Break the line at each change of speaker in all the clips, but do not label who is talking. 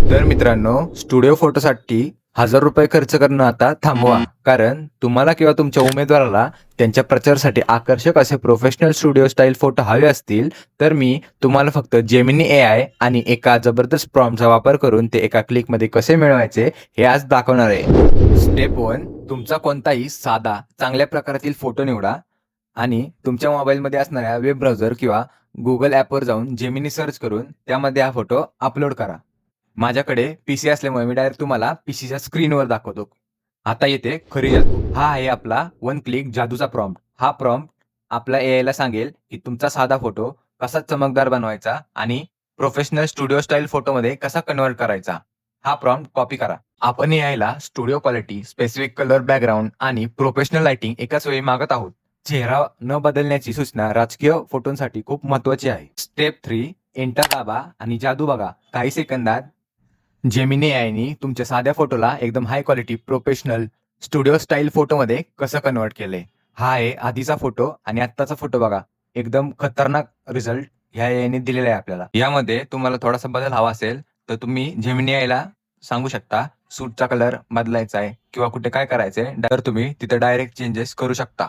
तर मित्रांनो स्टुडिओ फोटोसाठी हजार रुपये खर्च करणं आता थांबवा. कारण तुम्हाला किंवा तुमच्या उमेदवाराला त्यांच्या प्रचारासाठी आकर्षक असे प्रोफेशनल स्टुडिओ स्टाईल फोटो हवे असतील तर मी तुम्हाला फक्त जेमिनी ए आय आणि एका जबरदस्त प्रॉम्प्टचा वापर करून ते एका क्लिकमध्ये कसे मिळवायचे हे आज दाखवणार आहे. स्टेप वन तुमचा कोणताही साधा चांगल्या प्रकारातील फोटो निवडा. आणि तुमच्या मोबाईलमध्ये असणाऱ्या वेब ब्राउझर किंवा गुगल ॲपवर जाऊन जेमिनी सर्च करून त्यामध्ये हा फोटो अपलोड करा. माझ्याकडे पीसी असल्यामुळे मी डायरेक्ट तुम्हाला पीसीच्या स्क्रीनवर दाखवतो. आता येते खरी जादू हा आहे आपला वन क्लिक जादूचा प्रॉम्प्ट हा प्रॉम्प्ट आपला एआयला ला सांगेल की तुमचा साधा फोटो कसा चमकदार बनवायचा आणि प्रोफेशनल स्टुडिओ स्टाईल फोटोमध्ये कसा कन्वर्ट करायचा. हा प्रॉम्प्ट कॉपी करा. आपण एआयला studio quality specific colour background आणि प्रोफेशनल लाइटिंग एकाच वेळी मागत आहोत. चेहरा न बदलण्याची सूचना राजकीय फोटोंसाठी खूप महत्वाची आहे. स्टेप थ्री एंटर दाबा आणि जादू बघा. काही सेकंदात जेमिनी आयनी तुमच्या साध्या फोटोला एकदम high quality professional studio style फोटोमध्ये कसं कन्वर्ट केलंय? हा आहे आधीचा फोटो आणि आत्ताचा फोटो बघा. एकदम खतरनाक रिझल्ट ह्या याने दिलेला आहे आपल्याला. यामध्ये तुम्हाला थोडासा बदल हवा असेल तर तुम्ही जेमिनी आयला सांगू शकता सूटचा कलर बदलायचा आहे किंवा कुठे काय करायचंय तर तुम्ही तिथे डायरेक्ट चेंजेस करू शकता.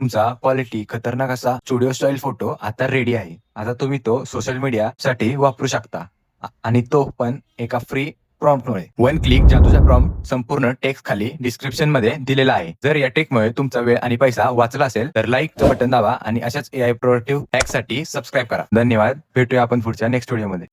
तुमचा क्वालिटी खतरनाक असा स्टुडिओ स्टाईल फोटो आता रेडी आहे. आता तुम्ही तो सोशल मीडिया साठी वापरू शकता. आणि तो पण एका फ्री प्रॉम्प्टमुळे वन क्लिक जादूचा प्रॉम्प्ट संपूर्ण टेक्स्ट खाली डिस्क्रिप्शनमध्ये दिलेला आहे. जर या टेकमुळे तुमचा वेळ आणि पैसा वाचला असेल तर लाईकचं बटन दाबा आणि अशाच ए आय प्रोडक्टिव्हसाठी सबस्क्राईब करा. धन्यवाद. भेटूया आपण पुढच्या नेक्स्ट व्हिडिओमध्ये